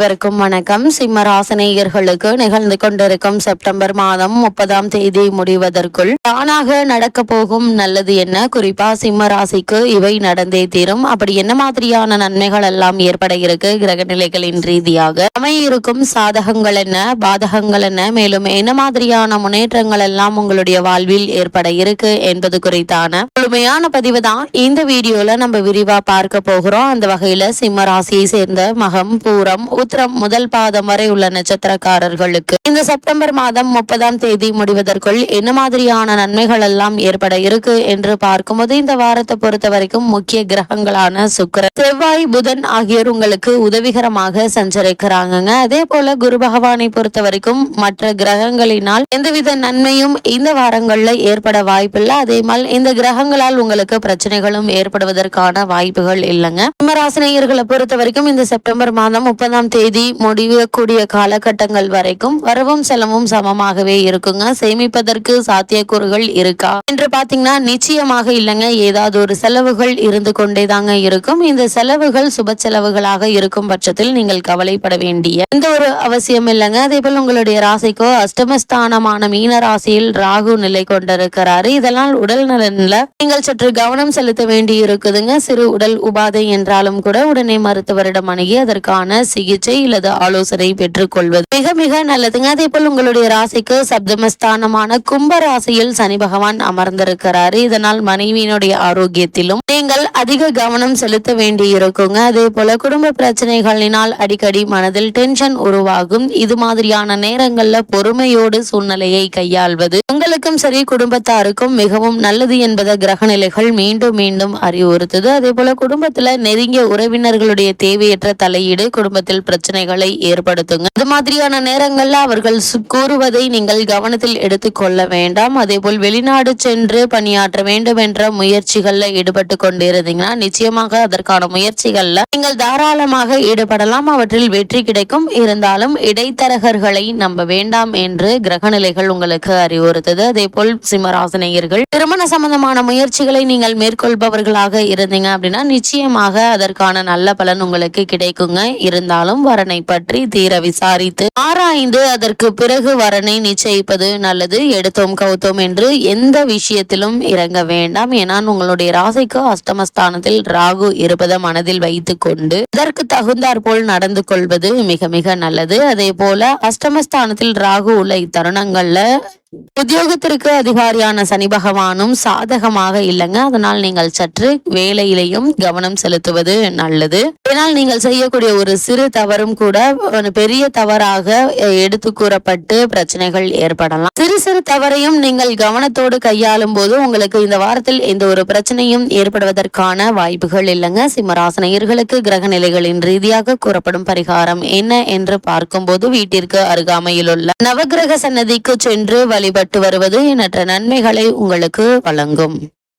அனைவருக்கும் வணக்கம். சிம்மராசனேயர்களுக்கு நிகழ்ந்து கொண்டிருக்கும் செப்டம்பர் மாதம் முப்பதாம் தேதி முடிவதற்குள் தானாக நடக்க போகும் நல்லது என்ன? குறிப்பா சிம்ம ராசிக்கு இவை நடந்தே தீரும். அப்படி என்ன மாதிரியான நன்மைகள் எல்லாம் ஏற்பட இருக்கு? கிரக நிலைகளின் ரீதியாக அமையிருக்கும் சாதகங்கள் என்ன? பாதகங்கள் என்ன? மேலும் என்ன மாதிரியான முன்னேற்றங்கள் எல்லாம் உங்களுடைய வாழ்வில் ஏற்பட இருக்கு என்பது குறித்தான முழுமையான பதிவு தான் இந்த வீடியோல நம்ம விரிவா பார்க்க போகிறோம். அந்த வகையில சிம்ம ராசியை சேர்ந்த மகம் பூரம் உத்திரம் முதல் பாதம் வரை உள்ள நட்சத்திரக்காரர்களுக்கு. இந்த செப்டம்பர் மாதம் முப்பதாம் தேதி முடிவதற்குள் என்ன மாதிரியான நன்மைகள் எல்லாம் ஏற்பட இருக்கு என்று பார்க்கும்போது இந்த வாரத்தை பொறுத்த வரைக்கும் முக்கிய கிரகங்களான சுக்கிரன் செவ்வாய் புதன் ஆகியோர் உங்களுக்கு உதவிகரமாக சஞ்சரிக்கிறாங்க அதே போல குரு பகவானை பொறுத்த வரைக்கும் மற்ற கிரகங்களினால் எந்தவித நன்மையும் இந்த வாரங்கள்ல ஏற்பட வாய்ப்பில்லை. அதே மாதிரி இந்த கிரகங்களால் உங்களுக்கு பிரச்சனைகளும் ஏற்படுவதற்கான வாய்ப்புகள் இல்லைங்க. சிம்மராசினியர்களை பொறுத்த வரைக்கும் இந்த செப்டம்பர் மாதம் முப்பதாம் தேதி முடியக்கூடிய காலகட்டங்கள் வரைக்கும் வரவும் செலவும் சமமாகவே இருக்குங்க. சேமிப்பதற்கு சாத்தியக்கூறுகள் இருக்கா? என்று பாத்தீங்கன்னா நிச்சயமாக இல்லைங்க. ஏதாவது ஒரு செலவுகள் இருந்து கொண்டே தாங்க இருக்கும். இந்த செலவுகள் சுப செலவுகளாக இருக்கும் பட்சத்தில் நீங்கள் கவலைப்பட வேண்டிய எந்த ஒரு அவசியம் இல்லைங்க. அதே போல் உங்களுடைய ராசிக்கோ அஷ்டமஸ்தானமான மீன ராசியில் ராகு நிலை கொண்டிருக்கிறாரு. இதனால் உடல் நலன்ல நீங்கள் சற்று கவனம் செலுத்த வேண்டி இருக்குதுங்க சிறு உடல் உபாதை என்றாலும் கூட உடனே மருத்துவரிடம் அணுகி அதற்கான சிகிச்சை இல்லது ஆலோசனை பெற்றுக்கொள்வது. மிக மிக நல்லதுங்க. அதே போல் உங்களுடைய ராசிக்கு சப்தமஸ்தானமான கும்ப ராசியில் சனி பகவான் அமர்ந்திருக்கிறாரு. இதனால் மனைவியினுடைய ஆரோக்கியத்திலும் நீங்கள் அதிக கவனம் செலுத்த வேண்டி இருக்குங்க அதே போல குடும்ப பிரச்சனைகளினால் அடிக்கடி மனதில் டென்ஷன் உருவாகும். இது மாதிரியான நேரங்கள்ல பொறுமையோடு சூழ்நிலையை கையாள்வது. உங்களுக்கும் சரி குடும்பத்தாருக்கும் மிகவும் நல்லது என்பதை கிரகநிலைகள் மீண்டும் மீண்டும் அறிவுறுத்துது. அதே போல குடும்பத்துல நெருங்கிய உறவினர்களுடைய தேவையற்ற தலையீடு குடும்பத்தில் பிரச்சனைகளை ஏற்படுத்துங்க. அது மாதிரியான நேரங்கள்ல அவர்கள் கூறுவதை நீங்கள் கவனத்தில் எடுத்துக்கொள்ள வேண்டாம். அதே போல் வெளிநாடு சென்று பணியாற்ற வேண்டும் என்ற முயற்சிகள்ல ஈடுபட்டு கொண்டிருந்தீங்கன்னா நிச்சயமாக அதற்கான முயற்சிகள்ல நீங்கள் தாராளமாக ஈடுபடலாம். அவற்றில் வெற்றி கிடைக்கும். இருந்தாலும் இடைத்தரகர்களை நம்ப வேண்டாம் என்று கிரகநிலைகள் உங்களுக்கு அறிவுறுத்தது. அதே போல் சிம்மராசனையர்கள் திருமண சம்பந்தமான முயற்சிகளை நீங்கள் மேற்கொள்பவர்களாக இருந்தீங்க அப்படின்னா நிச்சயமாக அதற்கான நல்ல பலன் உங்களுக்கு கிடைக்குங்க. இருந்தாலும் வரனை பற்றி தீர விசாரித்து ஆராய்ந்து அதற்கு பிறகு வரனை நிச்சயிப்பது நல்லது. எடுத்தோம் கவுத்தோம் என்று எந்த விஷயத்திலும் இறங்க வேண்டாம். ஏன்னா உங்களுடைய ராசிக்கு அஷ்டமஸ்தானத்தில் ராகு இருப்பதை மனதில் வைத்துக் கொண்டு இதற்கு தகுந்தாற் போல் நடந்து கொள்வது மிக மிக நல்லது. அதே போல அஷ்டமஸ்தானத்தில் ராகு உள்ள இத்தருணங்கள்ல உத்தியோகத்திற்கு அதிகாரியான சனி பகவானும் சாதகமாக இல்லைங்க. அதனால் நீங்கள் சற்று வேலையிலையும் கவனம் செலுத்துவது நல்லது. இதனால் நீங்கள் செய்யக்கூடிய ஒரு சிறு தவறும் கூட பெரிய தவறாக எடுத்து கூறப்பட்டு பிரச்சனைகள் ஏற்படலாம். சிறு சிறு தவறையும் நீங்கள் கவனத்தோடு கையாளும் போது உங்களுக்கு இந்த வாரத்தில் எந்த ஒரு பிரச்சனையும் ஏற்படுவதற்கான வாய்ப்புகள் இல்லைங்க. சிம்மராசனையர்களுக்கு கிரக நிலைகளின் ரீதியாக கூறப்படும் பரிகாரம் என்ன என்று பார்க்கும்போது வீட்டிற்கு அருகாமையில் உள்ள நவகிரக சன்னதிக்கு சென்று வழிபட்டு வருவது எண்ணற்ற நன்மைகளை உங்களுக்கு வழங்கும்.